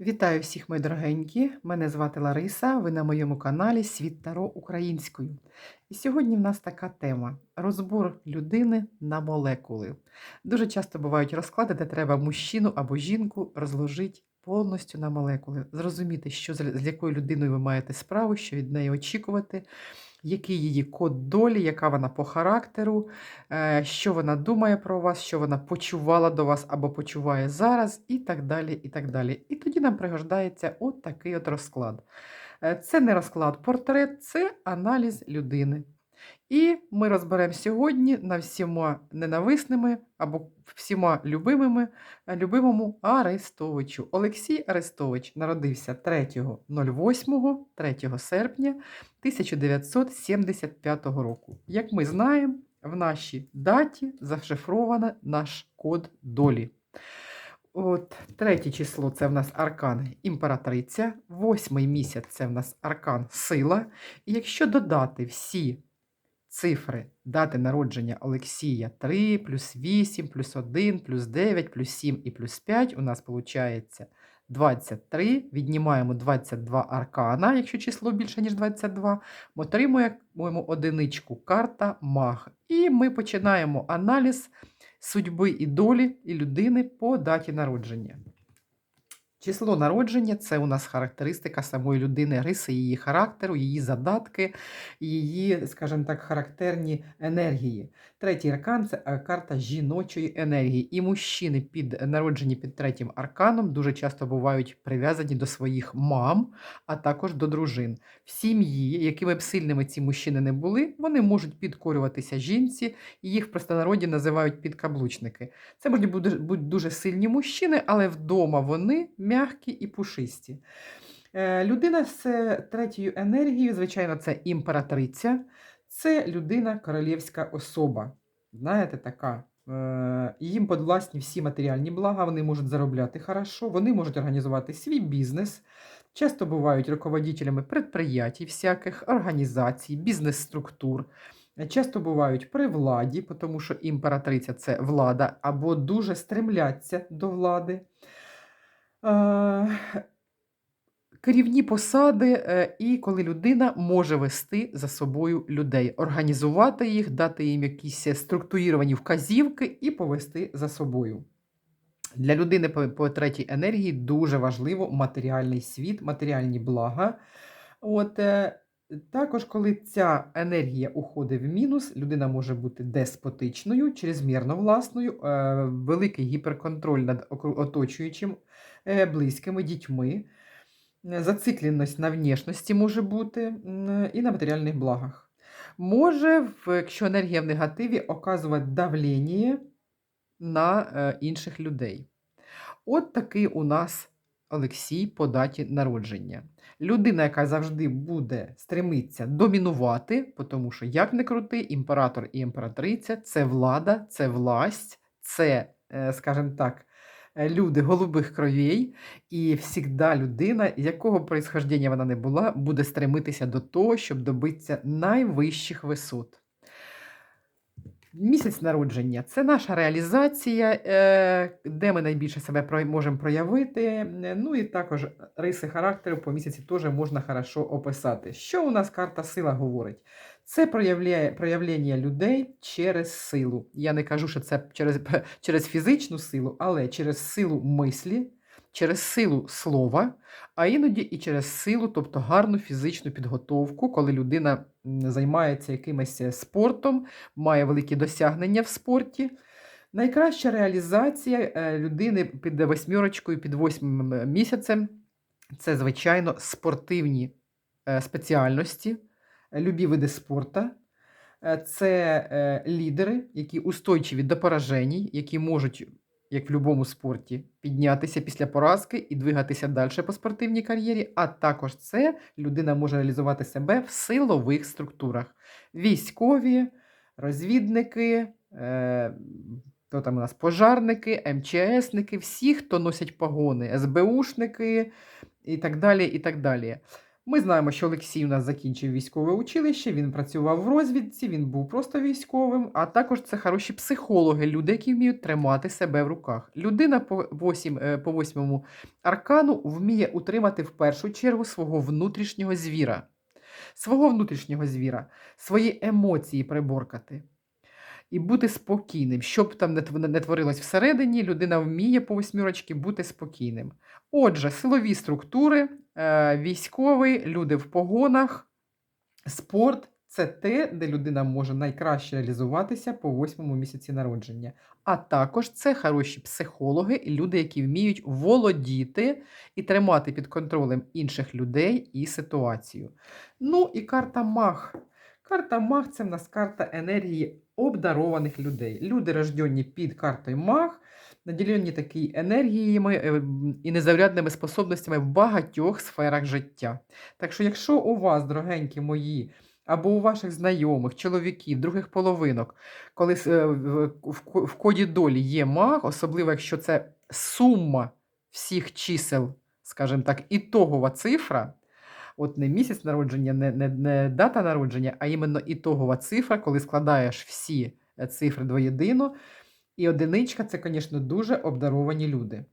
Вітаю всіх, мої дорогенькі! Мене звати Лариса. Ви на моєму каналі Світ Таро українською. І сьогодні в нас така тема: розбор людини на молекули. Дуже часто бувають розклади, де треба мужчину або жінку розложити повністю на молекули, зрозуміти, що з якою людиною ви маєте справу, що від неї очікувати, який її код долі, яка вона по характеру, е, що вона думає про вас, що вона почувала до вас або почуває зараз, і так далі. І так далі. І тоді нам пригождається от такий от розклад. Е, Це не розклад портрет, це аналіз людини. І ми розберемо сьогодні на всіма ненависними або всіма любимими, любимому Арестовичу. Олексій Арестович народився 3.08, 3 серпня 1975 року. Як ми знаємо, в нашій даті зашифровано наш код долі. От, третє число це в нас аркан імператриця, восьмий місяць це в нас аркан сила. І якщо додати всі цифри дати народження Олексія 3, плюс 8, плюс 1, плюс 9, плюс 7 і плюс 5, у нас виходить 23, віднімаємо 22 аркана, якщо число більше, ніж 22, ми отримуємо одиничку карта маг. І ми починаємо аналіз судьби і долі і людини по даті народження. Число народження це у нас характеристика самої людини, риси її характеру, її задатки, її, скажімо так, характерні енергії. Третій аркан це е, карта жіночої енергії. І мужчини, під народжені під третім арканом, дуже часто бувають прив'язані до своїх мам, а також до дружин. В сім'ї, якими б сильними ці мужчини не були, вони можуть підкорюватися жінці, і їх в простонароді називають підкаблучники. Це можуть бути бути дуже сильні мужчини, але вдома вони м'які і пушисті. Е, Людина з е, третьою енергією, звичайно, це імператриця, це людина королівська особа. Знаєте, така. Е, Їм подвласні всі матеріальні блага, вони можуть заробляти хорошо, вони можуть організувати свій бізнес. Часто бувають руководителями предприятий, всяких організацій, бізнес-структур. Часто бувають при владі, тому що імператриця це влада, або дуже стремляться до влади. Е, Керівні посади, е, і коли людина може вести за собою людей, організувати їх, дати їм якісь структуровані вказівки і повести за собою. Для людини по, третій енергії дуже важливо матеріальний світ, матеріальні блага. От, е, також, коли ця енергія уходить в мінус, людина може бути деспотичною, чрезмірно власною, великий гіперконтроль над оточуючим, близькими, дітьми. Е, Зацикленість на внешності може бути і на матеріальних благах. Може, якщо енергія в негативі, оказувати давлення на е, інших людей. От такий у нас Олексій по даті народження. Людина, яка завжди буде стремитися домінувати, тому що, як не крути, імператор і імператриця це влада, це власть, це, е, скажімо так, е, люди голубих кровей, і завжди людина, якого происхождення вона не була, буде стремитися до того, щоб добитися найвищих висот. Місяць народження це наша реалізація, е, де ми найбільше себе можемо проявити. Е, Ну і також риси характеру по місяці теж можна хорошо описати. Що у нас карта сила говорить? Це проявляє проявлення людей через силу. Я не кажу, що це через, через фізичну силу, але через силу мислі, через силу слова, а іноді і через силу, тобто гарну фізичну підготовку, коли людина займається якимось е, спортом, має великі досягнення в спорті. Найкраща реалізація е, людини під восьмірочкою, під восьмим місяцем це, звичайно, спортивні е, спеціальності, любі види спорту. Е, Це е, лідери, які устойчиві до поражень, які можуть, як в будь-якому спорті, піднятися після поразки і двигатися далі по спортивній кар'єрі. А також це людина може реалізувати себе в силових структурах: військові, розвідники. е, Хто там у нас пожарники, МЧСники, всі, хто носять погони, СБУшники і так далі. і так далі. Ми знаємо, що Олексій у нас закінчив військове училище, він працював в розвідці, він був просто військовим, а також це хороші психологи, люди, які вміють тримати себе в руках. Людина по, восім, е, по восьмому аркану вміє утримати в першу чергу свого внутрішнього звіра, свого внутрішнього звіра, свої емоції приборкати. І бути спокійним. Що б там не творилось всередині, людина вміє по восьмірочки бути спокійним. Отже, силові структури, військовий, люди в погонах, спорт це те, де людина може найкраще реалізуватися по восьмому місяці народження. А також це хороші психологи і люди, які вміють володіти і тримати під контролем інших людей і ситуацію. Ну і карта Мах. Карта Мах це в нас карта енергії обдарованих людей. Люди, рождені під картою Мах, наділені такі енергіями е, і незаврядними способностями в багатьох сферах життя. Так що, якщо у вас, дорогенькі мої, або у ваших знайомих, чоловіків, других половинок, коли е, в коді долі є маг, особливо якщо це сума всіх чисел, скажімо так, ітогова цифра, от не місяць народження, не, не, не дата народження, а іменно ітогова цифра, коли складаєш всі е, цифри двоєдино. І одиничка це, звісно, дуже обдаровані люди.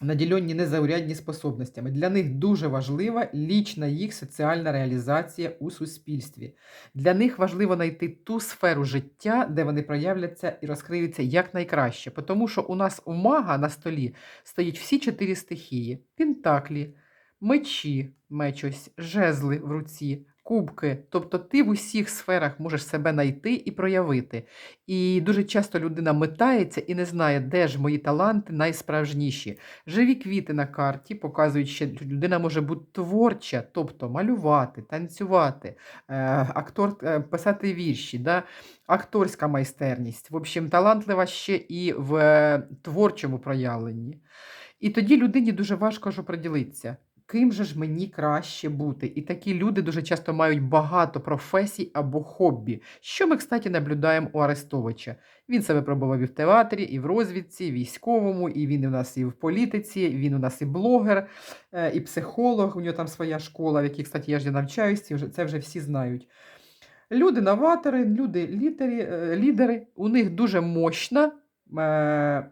Наділені незаурядні способностями. Для них дуже важлива лічна їх соціальна реалізація у суспільстві. Для них важливо знайти ту сферу життя, де вони проявляться і розкриються якнайкраще. Тому що у нас у мага на столі стоять всі чотири стихії: пентаклі, мечі, меч жезли в руці, кубки. Тобто ти в усіх сферах можеш себе знайти і проявити. І дуже часто людина метається і не знає, де ж мої таланти найсправжніші. Живі квіти на карті показують, що людина може бути творча, тобто малювати, танцювати, е, актор, е, писати вірші, да? акторська майстерність. В общем, талантлива ще і в е, творчому проявленні. І тоді людині дуже важко ж оприділитися. Ким же ж мені краще бути? І такі люди дуже часто мають багато професій або хобі, що ми, кстати, наблюдаємо у Арестовича. Він себе пробував і в театрі, і в розвідці, і військовому, і він у нас і в політиці, він у нас і блогер, е, і психолог. У нього там своя школа, в якій, кстати, я ж ці вже- це вже всі знають. Люди новатори, люди літери, е, у них дуже мощна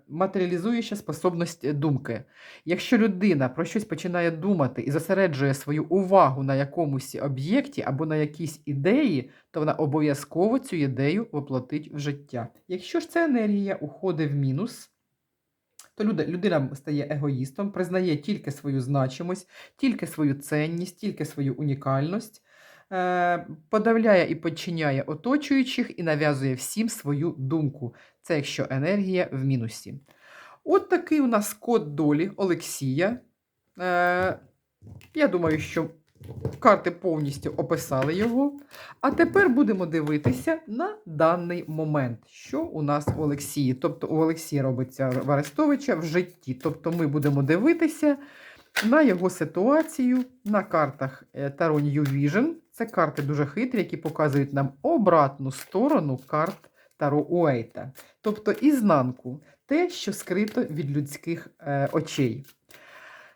матеріалізуюча способність думки. Якщо людина про щось починає думати і зосереджує свою увагу на якомусь об'єкті або на якійсь ідеї, то вона обов'язково цю ідею воплотить в життя. Якщо ж ця енергія уходить в мінус, то людина стає егоїстом, признає тільки свою значимость, тільки свою цінність, тільки свою унікальність, е, подавляє і підчиняє оточуючих і нав'язує всім свою думку. Це якщо енергія в мінусі. От такий у нас код долі Олексія. Е, я думаю, що карти повністю описали його. А тепер будемо дивитися на даний момент, що у нас у Олексії. Тобто у Олексія робиться в Арестовича в житті. Тобто ми будемо дивитися на його ситуацію на картах е, Таро New Vision. Це карти дуже хитрі, які показують нам обратну сторону карт Таро Уейта. Тобто ізнанку, те, що скрито від людських е, очей.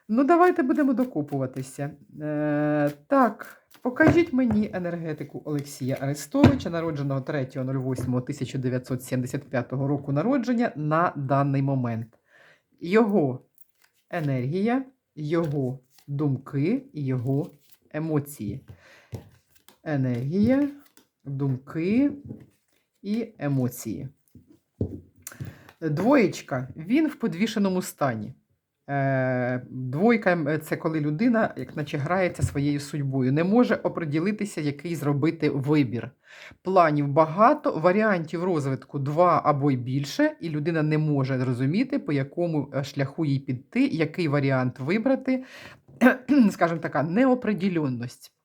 Ну, давайте будемо докопуватися. Е, так, покажіть мені енергетику Олексія Арестовича, народженого 3.08.1975 року народження на даний момент. Його енергія, його думки і його емоції. Енергія, думки і емоції. Двоєчка, він в подвішеному стані. Е, Двойка це коли людина, як наче грається своєю судьбою, не може оприділитися, який зробити вибір. Планів багато, варіантів розвитку два або й більше, і людина не може зрозуміти, по якому е, шляху їй піти, який варіант вибрати, скажімо така, неопределенність.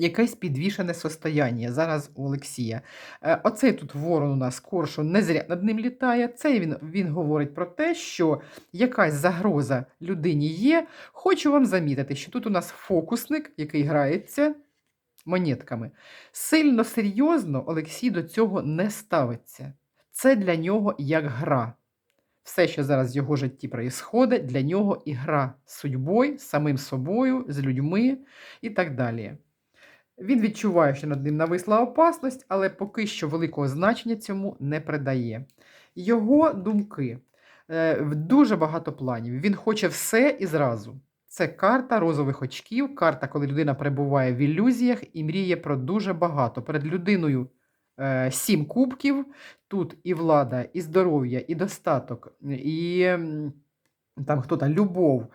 Якесь підвішене состояння зараз у Олексія. Е, Оцей тут ворон у нас коршун не зря над ним літає. Цей він, він говорить про те, що якась загроза людині є. Хочу вам замітити, що тут у нас фокусник, який грається монетками. Сильно серйозно Олексій до цього не ставиться. Це для нього як гра. Все, що зараз в його житті проїсходить, для нього ігра з судьбою, самим собою, з людьми і так далі. Він відчуває, що над ним нависла опасність, але поки що великого значення цьому не придає. Його думки е, в дуже багато планів. Він хоче все і зразу. Це карта розових очків, карта, коли людина перебуває в ілюзіях і мріє про дуже багато. Перед людиною е, сім кубків, тут і влада, і здоров'я, і достаток, і там хто там, любов,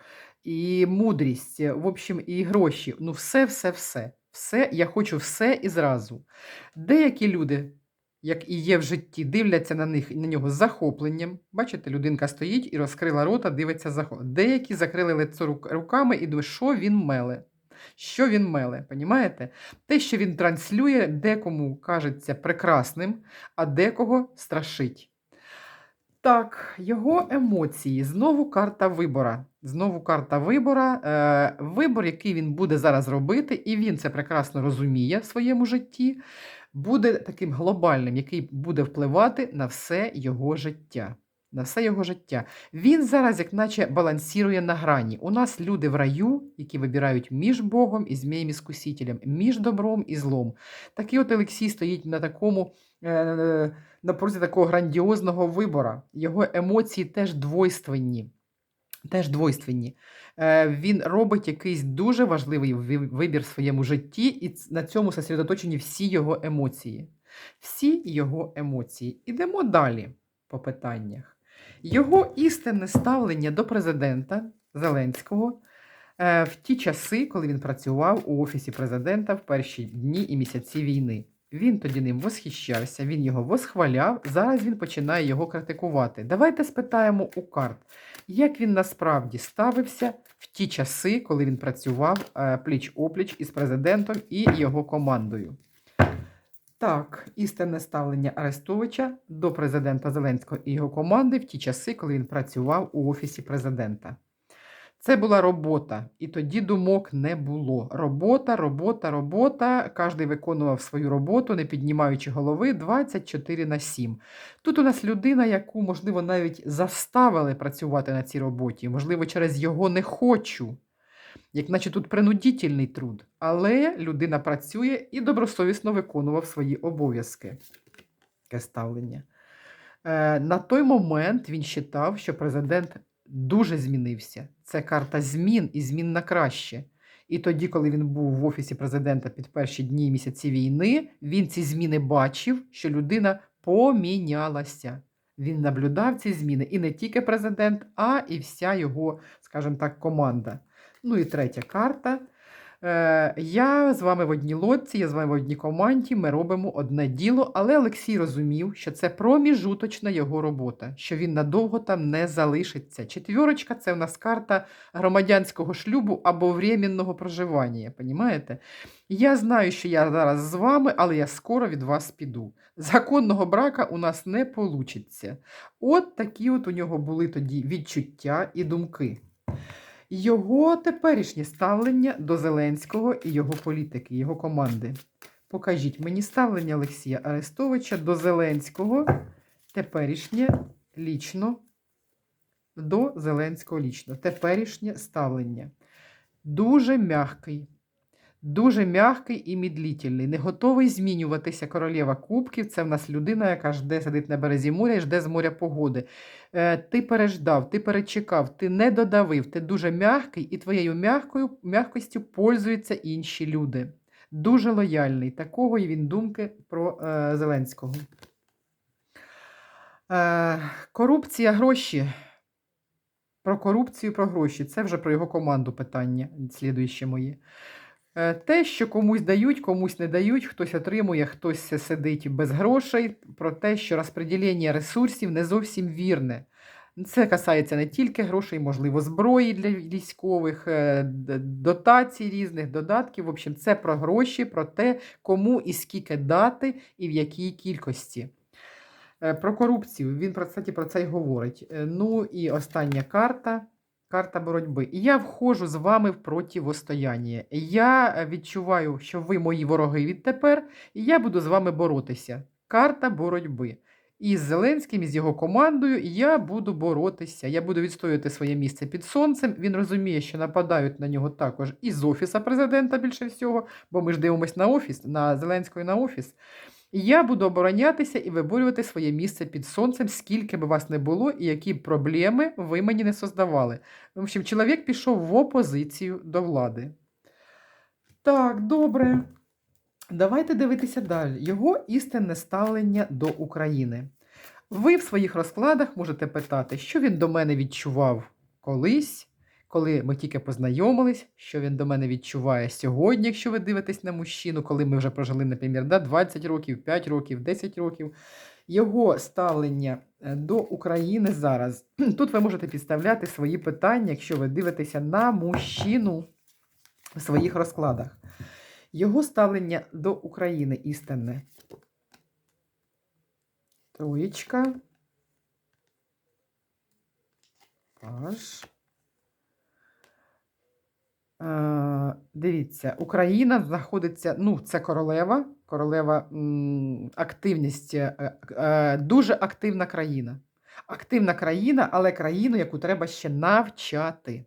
і мудрість, в общем, і гроші. Ну, все, все, все. Все, я хочу все і зразу. Деякі люди, як і є в житті, дивляться на них на нього з захопленням. Бачите, людинка стоїть і розкрила рота, дивиться захоп. Деякі закрили лицо руками і думають, що він меле. Що він меле, понімаєте? Те, що він транслює, декому кажеться прекрасним, а декого страшить. Так, його емоції. Знову карта вибора. Знову карта вибора. Е, вибор, який він буде зараз робити, і він це прекрасно розуміє в своєму житті, буде таким глобальним, який буде впливати на все його життя. На все його життя. Він зараз, як наче, балансірує на грані. У нас люди в раю, які вибирають між Богом і змієм іскусителем, між добром і злом. Такий от Олексій стоїть на такому. Е, напроти такого грандіозного вибора. Його емоції теж двойственні. Теж двойственні. Е, він робить якийсь дуже важливий вибір в своєму житті, і на цьому сосредоточені всі його емоції. Всі його емоції. Ідемо далі по питаннях. Його істинне ставлення до президента Зеленського е, в ті часи, коли він працював у Офісі президента в перші дні і місяці війни. Він тоді ним восхищався, він його восхваляв. Зараз він починає його критикувати. Давайте спитаємо у карт, як він насправді ставився в ті часи, коли він працював е, пліч-опліч із президентом і його командою. Так, істинне ставлення Арестовича до президента Зеленського і його команди в ті часи, коли він працював у Офісі президента. Це була робота, і тоді думок не було. Робота, робота, робота. Кожен виконував свою роботу, не піднімаючи голови 24 на 7. Тут у нас людина, яку, можливо, навіть заставили працювати на цій роботі, можливо, через його не хочу. Як наче тут принудительний труд. Але людина працює і добросовісно виконував свої обов'язки. Таке ставлення. Е, на той момент він вважав, що президент дуже змінився. Це карта змін і змін на краще. І тоді, коли він був в офісі президента під перші дні і місяці війни, він ці зміни бачив, що людина помінялася. Він наблюдав ці зміни і не тільки президент, а і вся його, скажімо так, команда. Ну і третя карта. Е, я з вами в одній лодці, я з вами в одній команді, ми робимо одне діло, але Олексій розумів, що це проміжуточна його робота, що він надовго там не залишиться. Четвірочка це в нас карта громадянського шлюбу або временного проживання. Понімаєте? Я знаю, що я зараз з вами, але я скоро від вас піду. Законного брака у нас не получиться. От такі от у нього були тоді відчуття і думки. Його теперішнє ставлення до Зеленського і його політики, його команди. Покажіть мені ставлення Олексія Арестовича до Зеленського, теперішнє лічно, до Зеленського лічно. Теперішнє ставлення. Дуже м'який, дуже м'який і мідлітельний, не готовий змінюватися королева кубків. Це в нас людина, яка жде сидить на березі моря і жде з моря погоди. Е, ти переждав, ти перечекав, ти не додавив, ти дуже м'який, і твоєю м'якою, м'якостю пользуються інші люди. Дуже лояльний. Такого і він думки про е, Зеленського. Е, корупція, гроші. Про корупцію, про гроші. Це вже про його команду питання, слідуюче моє. Е, Те, що комусь дають, комусь не дають, хтось отримує, хтось сидить без грошей, про те, що розподілення ресурсів не зовсім вірне. Це касається не тільки грошей, можливо, зброї для військових, е, дотацій різних, додатків. В общем, це про гроші, про те, кому і скільки дати і в якій кількості. Е, Про корупцію він про кстати, про це й говорить. Ну і остання карта. Карта боротьби. І я входжу з вами в противостояння. Я е, відчуваю, що ви мої вороги відтепер, і я буду з вами боротися. Карта боротьби. із Зеленським, і з його командою. Я буду боротися. Я буду відстоювати своє місце під сонцем. Він розуміє, що нападають на нього також із офіса президента більше всього, бо ми ж дивимося на офіс, на Зеленського і на офіс. Я буду оборонятися і виборювати своє місце під сонцем, скільки б вас не було, і які проблеми ви мені не создавали. В общем, чоловік пішов в опозицію до влади. Так, добре. Давайте дивитися далі. Його істинне ставлення до України. Ви в своїх розкладах можете питати, що він до мене відчував колись, коли ми тільки познайомились, що він до мене відчуває сьогодні, якщо ви дивитесь на мужчину, коли ми вже прожили, наприклад, да, 20 років, 5 років, 10 років. Його ставлення е, до України зараз. Тут ви можете підставляти свої питання, якщо ви дивитеся на мужчину в своїх розкладах. Його ставлення до України істинне. Троєчка. Паш. Е, дивіться, Україна знаходиться, ну, це королева. Королева активність, е, е, дуже активна країна. Активна країна, але країну, яку треба ще навчати.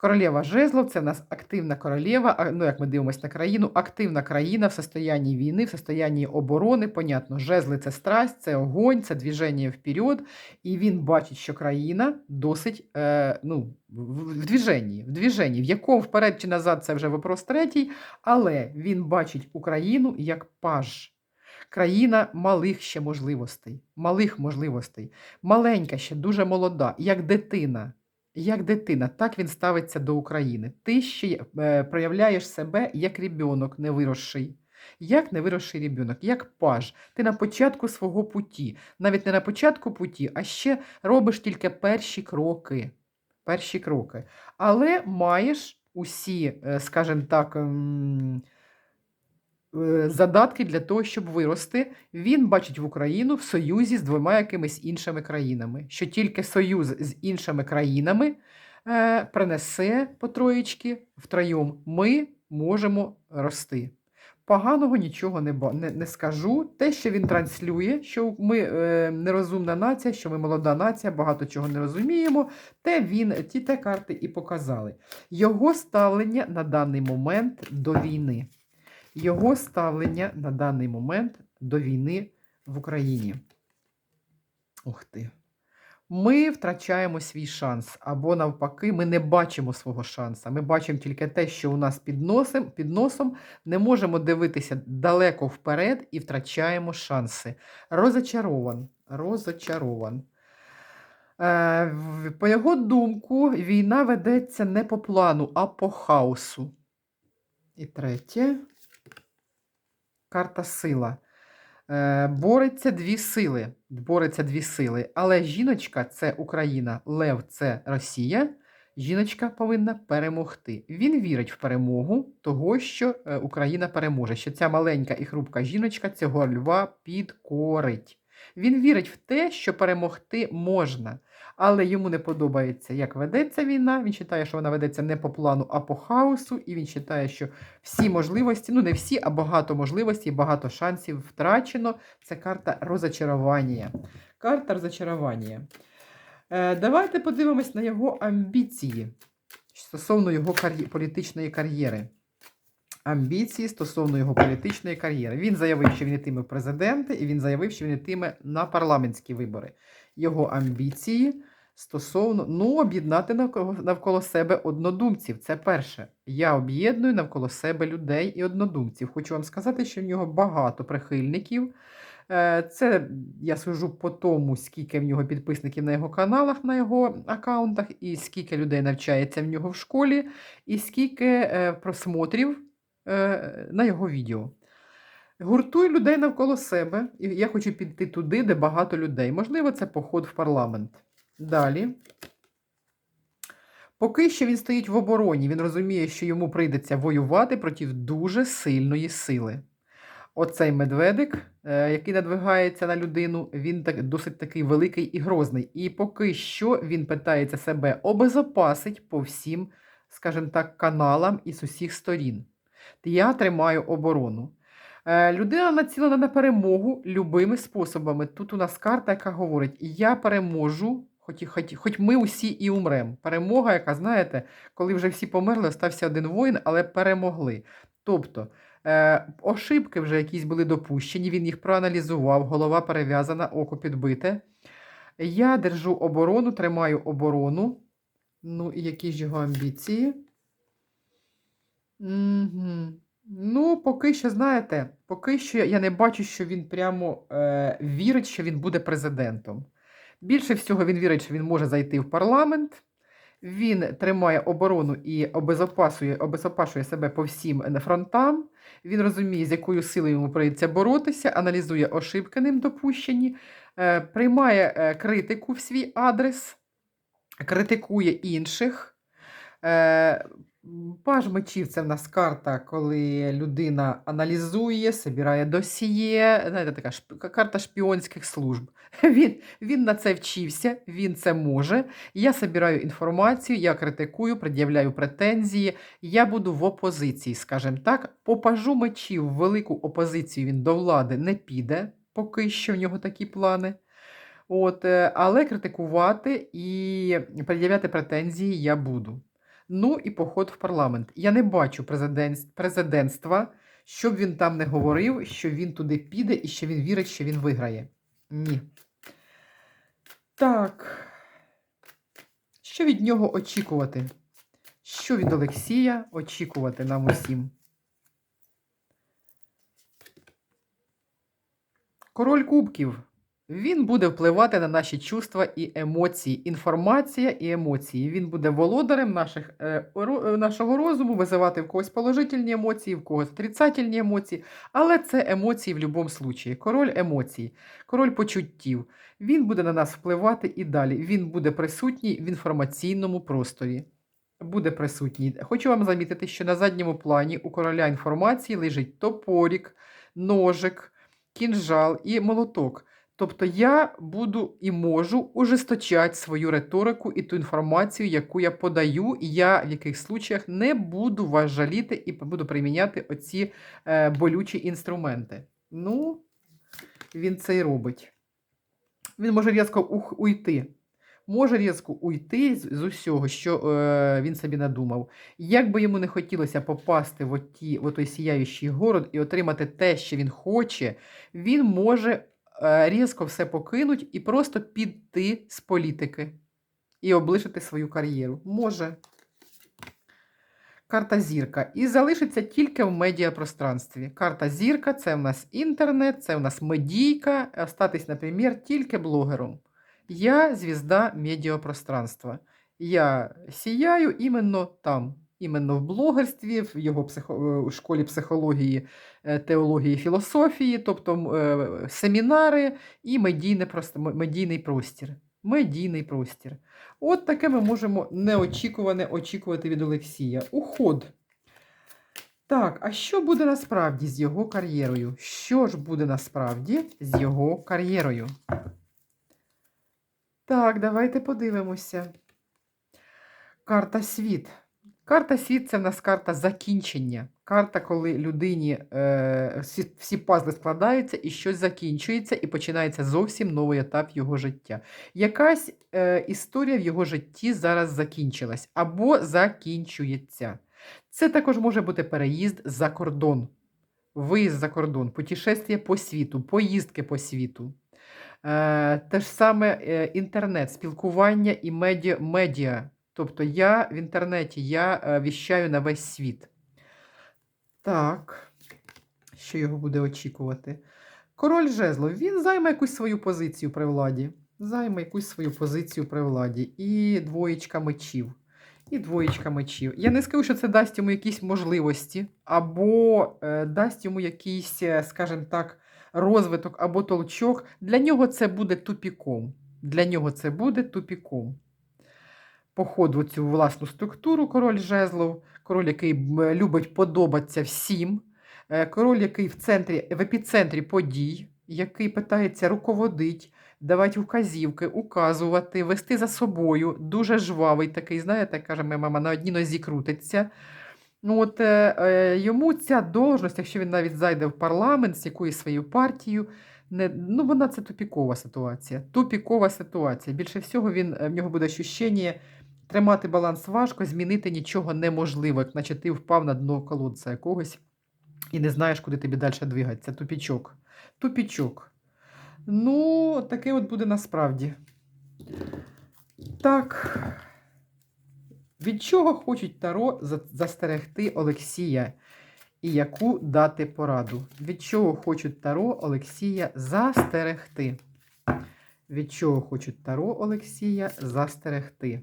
Королева Жезлов це в нас активна королева, ну як ми дивимося на країну, активна країна в состоянні війни, в состоянні оборони. Понятно, жезли це страсть, це огонь, це движення вперед. І він бачить, що країна досить е, ну, в, движенні, в движенні, в якому вперед чи назад це вже вопрос третій, але він бачить Україну як паж. Країна малих ще можливостей, малих можливостей, маленька ще дуже молода, як дитина. Як дитина, так він ставиться до України. Ти ще е, проявляєш себе як ребенок невиросший. Як невиросший ребенок, як паж. Ти на початку свого путі. Навіть не на початку путі, а ще робиш тільки перші кроки. Перші кроки. Але маєш усі, е, скажімо так, м, е, задатки для того, щоб вирости. Він бачить в Україну в союзі з двома якимись іншими країнами, що тільки союз з іншими країнами е, принесе по троєчки втроєм. Ми можемо рости. Поганого нічого не, не, не скажу. Те, що він транслює, що ми е, нерозумна нація, що ми молода нація, багато чого не розуміємо, те він, ті те карти і показали. Його ставлення на даний момент до війни його ставлення на даний момент до війни в Україні. Ух ти. Ми втрачаємо свій шанс, або навпаки, ми не бачимо свого шансу. Ми бачимо тільки те, що у нас під носом, під носом, не можемо дивитися далеко вперед і втрачаємо шанси. Розочарован. Розочарован. Е, по його думку, війна ведеться не по плану, а по хаосу. І третє. Карта сила. Е, бореться дві сили. Бореться дві сили. Але жіночка це Україна, Лев це Росія. Жіночка повинна перемогти. Він вірить в перемогу того, що е, Україна переможе, що ця маленька і хрупка жіночка цього льва підкорить. Він вірить в те, що перемогти можна, але йому не подобається, як ведеться війна. Він вважає, що вона ведеться не по плану, а по хаосу, і він вважає, що всі можливості, ну не всі, а багато можливостей, багато шансів втрачено. Це карта розочарування. Карта розочарування. Е, давайте подивимось на його амбіції стосовно його кар'є- політичної кар'єри. Амбіції стосовно його політичної кар'єри. Він заявив, що він йтиме в президенти, і він заявив, що він йтиме на парламентські вибори. Його амбіції стосовно ну, об'єднати навколо, себе однодумців. Це перше. Я об'єдную навколо себе людей і однодумців. Хочу вам сказати, що в нього багато прихильників. Е, Це я сужу по тому, скільки в нього підписників на його каналах, на його аккаунтах, і скільки людей навчається в нього в школі, і скільки е, просмотрів е, на його відео. Гуртуй людей навколо себе, і я хочу піти туди, де багато людей. Можливо, це поход в парламент. Далі. Поки що він стоїть в обороні, він розуміє, що йому прийдеться воювати проти дуже сильної сили. Оцей медведик, е, який надвигається на людину, він так, досить такий великий і грозний. І поки що він питається себе обезопасить по всім, скажімо так, каналам і з усіх сторін. Я тримаю оборону. Е, Людина націлена на перемогу любими способами. Тут у нас карта, яка говорить: я переможу, хоч, хоч, хоч ми усі і умремо. Перемога, яка, знаєте, коли вже всі померли, остався один воїн, але перемогли. Тобто е, ошибки вже якісь були допущені, він їх проаналізував, голова перев'язана, око підбите. Я держу оборону, тримаю оборону. Ну, і які ж його амбіції? Угу. Ну, поки що, знаєте, поки що я не бачу, що він прямо е, вірить, що він буде президентом. Більше всього, він вірить, що він може зайти в парламент. Він тримає оборону і обезопасує, обезопасує себе по всім е, фронтам. Він розуміє, з якою силою йому прийдеться боротися, аналізує ошибки ним допущені, е, приймає е, критику в свій адрес, критикує інших. Паж мечів це в нас карта, коли людина аналізує, собирає досьє, знаєте, така шп- карта шпіонських служб. Він, він на це вчився, він це може. Я собираю інформацію, я критикую, пред'являю претензії. Я буду в опозиції, скажімо так. По пажу мечів в велику опозицію він до влади не піде, поки що в нього такі плани. От, е, але критикувати і пред'являти претензії я буду. Ну і поход в парламент. Я не бачу президент, президентства, щоб він там не говорив, що він туди піде і що він вірить, що він виграє. Ні. Так. Що від нього очікувати? Що від Олексія очікувати нам усім? Король кубків. Він буде впливати на наші чувства і емоції. Інформація і емоції. Він буде володарем наших, е, ро- е, нашого розуму, визивати в когось положительні емоції, в когось отрицательні емоції. Але це емоції в будь-якому випадку. Король емоцій, король почуттів. Він буде на нас впливати і далі. Він буде присутній в інформаційному просторі. Буде присутній. Хочу вам замітити, що на задньому плані у короля інформації лежить топорік, ножик, кінжал і молоток. Тобто я буду і можу ужесточати свою риторику і ту інформацію, яку я подаю, і я в яких случаях не буду вас жаліти і буду приміняти оці е, болючі інструменти. Ну, він це і робить. Він може різко уйти. Може різко уйти з, усього, що е, він собі надумав. Як би йому не хотілося попасти в, оті, в отой сіяючий город і отримати те, що він хоче, він може різко все покинути і просто піти з політики і облишити свою кар'єру. Може. Карта зірка. І залишиться тільки в медіапространстві. Карта зірка це в нас інтернет, це в нас медійка, а статись, наприклад, тільки блогером. Я звізда медіапространства. Я сіяю іменно там, іменно в блогерстві, в його психо... е, у школі психології, е, теології, філософії, тобто е, семінари і медійне просто... медійний простір. Медійний простір. От таке ми можемо неочікуване очікувати від Олексія. Уход. Так, а що буде насправді з його кар'єрою? Що ж буде насправді з його кар'єрою? Так, давайте подивимося. Карта світ. Карта світ це в нас карта закінчення. Карта, коли людині е, всі, всі пазли складаються і щось закінчується, і починається зовсім новий етап його життя. Якась е, історія в його житті зараз закінчилась або закінчується. Це також може бути переїзд за кордон, виїзд за кордон, путешествие по світу, поїздки по світу. Е, те ж саме е, інтернет, спілкування і медіа, медіа. Тобто я в інтернеті, я е, віщаю на весь світ. Так, що його буде очікувати? Король жезлов, він займе якусь свою позицію при владі. Займе якусь свою позицію при владі. І двоєчка мечів. І двоєчка мечів. Я не скажу, що це дасть йому якісь можливості, або е, дасть йому якийсь, е, скажімо так, розвиток або толчок. Для нього це буде тупіком. Для нього це буде тупіком. В цю власну структуру король жезлов, король, який любить подобатися всім, е, король, який в центрі, в епіцентрі подій, який питається руководити, давати вказівки, указувати, вести за собою. Дуже жвавий такий, знаєте, каже моя мама, на одній нозі крутиться. Ну, от е, е, йому ця должність, якщо він навіть зайде в парламент з якоюсь своєю партією, не, ну, вона це тупікова ситуація. Тупікова ситуація. Більше всього, він, е, в нього буде ощущення тримати баланс важко, змінити нічого неможливо, як наче ти впав на дно колодця якогось і не знаєш, куди тобі далі двигатися. Тупічок. Тупічок. Ну, таке от буде насправді. Так. Від чого хочуть Таро застерегти Олексія? І яку дати пораду? Від чого хочуть Таро Олексія застерегти? Від чого хочуть Таро Олексія застерегти?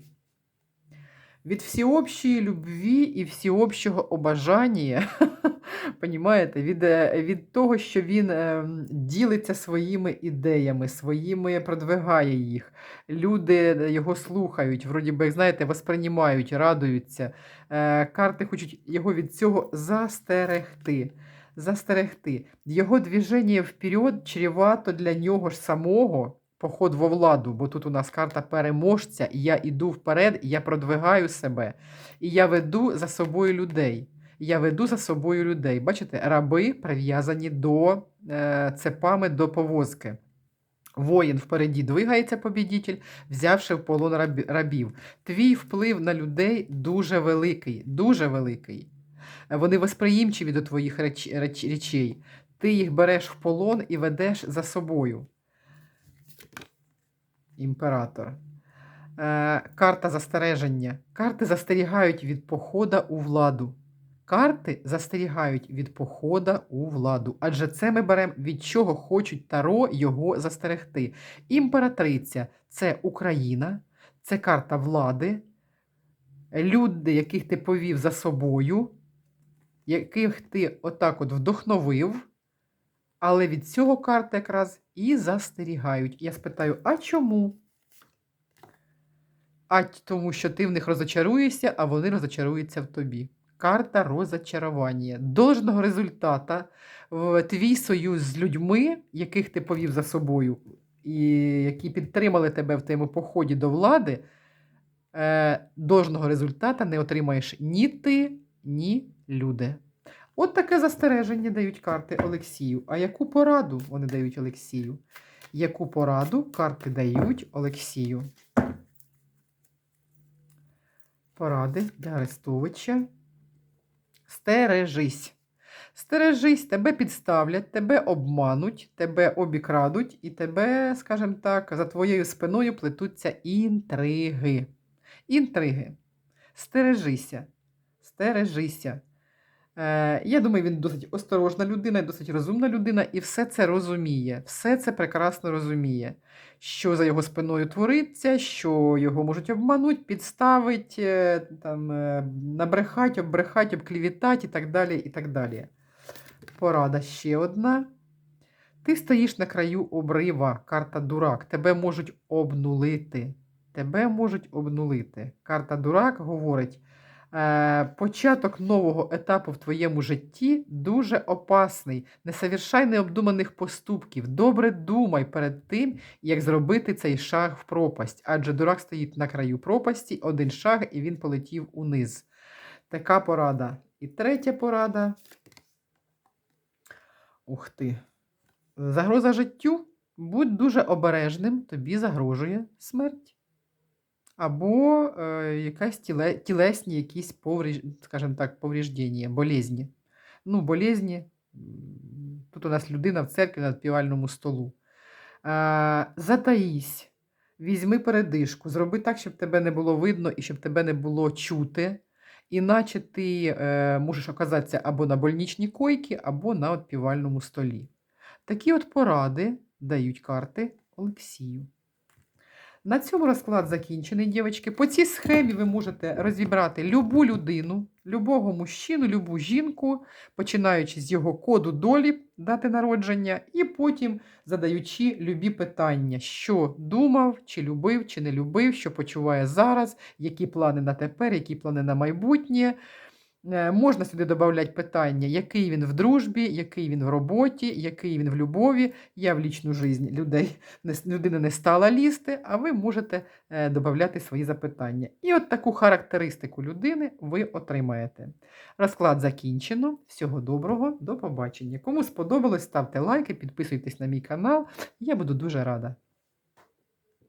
Від всеобщої любві і всеобщого обажання, понімаєте, від, е, від того, що він ем, ділиться своїми ідеями, своїми продвигає їх. Люди його слухають, вроді би, знаєте, восприймають, радуються. Е, Карти хочуть його від цього застерегти. Застерегти. Його движення вперед чревато для нього ж самого поход во владу, бо тут у нас карта переможця, і я іду вперед, і я продвигаю себе, і я веду за собою людей. Я веду за собою людей. Бачите, раби прив'язані до е, цепами до повозки. Воїн впереді двигається побідітель, взявши в полон рабів. Твій вплив на людей дуже великий, дуже великий. Вони восприємчиві до твоїх реч, реч, речей. Ти їх береш в полон і ведеш за собою. Імператор. Е, карта застереження. Карти застерігають від похода у владу. Карти застерігають від похода у владу. Адже це ми беремо від чого хочуть Таро його застерегти. Імператриця це Україна, це карта влади, люди, яких ти повів за собою, яких ти отак от вдохновив. Але від цього карти якраз і застерігають. Я спитаю, а чому? А тому, що ти в них розочаруєшся, а вони розочаруються в тобі. Карта розочарування. Должного результата в твій союз з людьми, яких ти повів за собою, і які підтримали тебе в твоєму поході до влади, е, должного результата не отримаєш ні ти, ні люди. От таке застереження дають карти Олексію. А яку пораду вони дають Олексію? Яку пораду карти дають Олексію? Поради для Арестовича. Стережись. Стережись, тебе підставлять, тебе обмануть, тебе обікрадуть, і тебе, скажімо так, за твоєю спиною плетуться інтриги. Інтриги. Стережися. Стережися. Е, я думаю, він досить осторожна людина, досить розумна людина, і все це розуміє. Все це прекрасно розуміє, що за його спиною твориться, що його можуть обманути, підставити, е, там, е, набрехати, оббрехати, обклівітати і так далі. і так далі. Порада ще одна. Ти стоїш на краю обрива, карта дурак. Тебе можуть обнулити. Тебе можуть обнулити. Карта дурак говорить. Е, початок нового етапу в твоєму житті дуже опасний. Не совершай необдуманих поступків. Добре думай перед тим, як зробити цей шаг в пропасть. Адже дурак стоїть на краю пропасті, один шаг, і він полетів униз. Така порада. І третя порада. Ух ти. Загроза життю. Будь дуже обережним, тобі загрожує смерть. Або е, якась тіле, тілесні якісь повріж, скажімо так, повреждення, болезні. Ну, болезні. Тут у нас людина в церкві на співальному столу. Е, затаїсь, візьми передишку, зроби так, щоб тебе не було видно і щоб тебе не було чути. Іначе ти е, можеш оказатися або на больничній койці, або на отпівальному столі. Такі от поради дають карти Олексію. На цьому розклад закінчений, дівчатки. По цій схемі ви можете розібрати любу людину, любого мужчину, любу жінку, починаючи з його коду долі, дати народження, і потім задаючи любі питання, що думав, чи любив, чи не любив, що почуває зараз, які плани на тепер, які плани на майбутнє. Е, Можна сюди додати питання, який він в дружбі, який він в роботі, який він в любові. Я в лічну життя людей людина не стала лізти, а ви можете е, додати свої запитання. І от таку характеристику людини ви отримаєте. Розклад закінчено. Всього доброго, до побачення. Кому сподобалось, ставте лайки, підписуйтесь на мій канал. Я буду дуже рада.